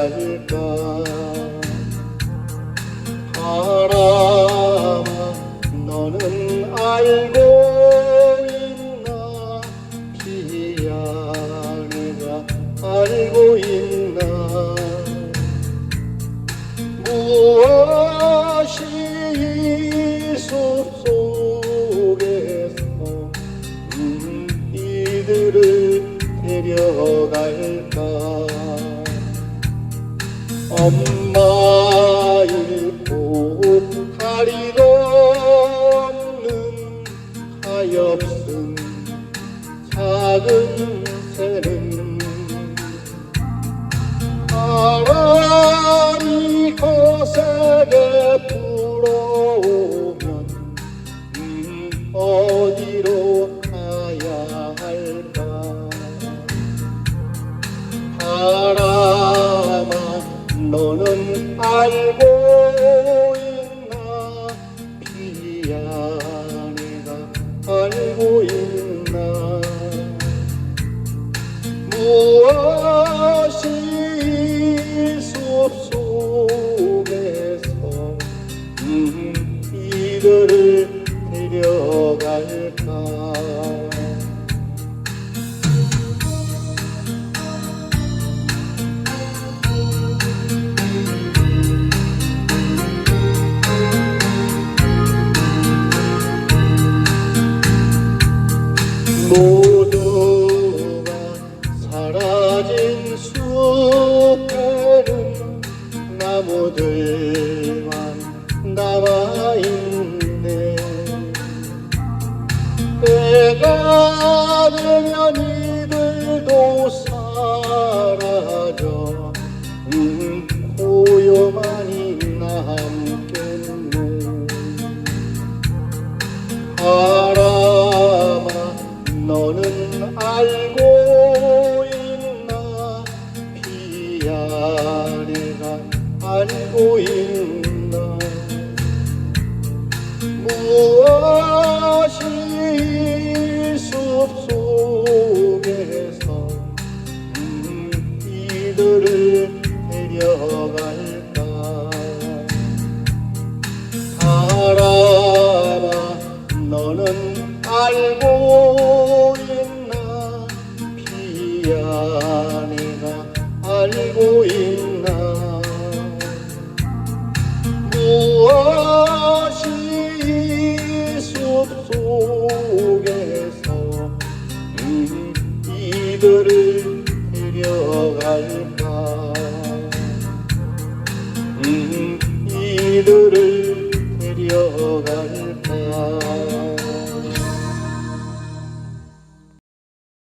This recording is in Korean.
갈까? 바람아 너는 알고 있나? 내가 알고 있나? 무엇이 숲속 엄마의 보다리도 없는 하엽슨 작은 새는 바람이 거세게 불어오면 음, 어 알고 있나? 비야 내가 알고 있나? 무엇이 숲속에서 모두가 사라진 숲에는 나무들만 남아있네. 때가 되면 이들도 사라져 음, 고요만이 남겠네 너는 알고 있나? 비야 내가 알고 있나? 무엇이 숲속 내가 알고 있나? 무엇이 숲속에서 음, 이들을 데려갈까? 음, 이들을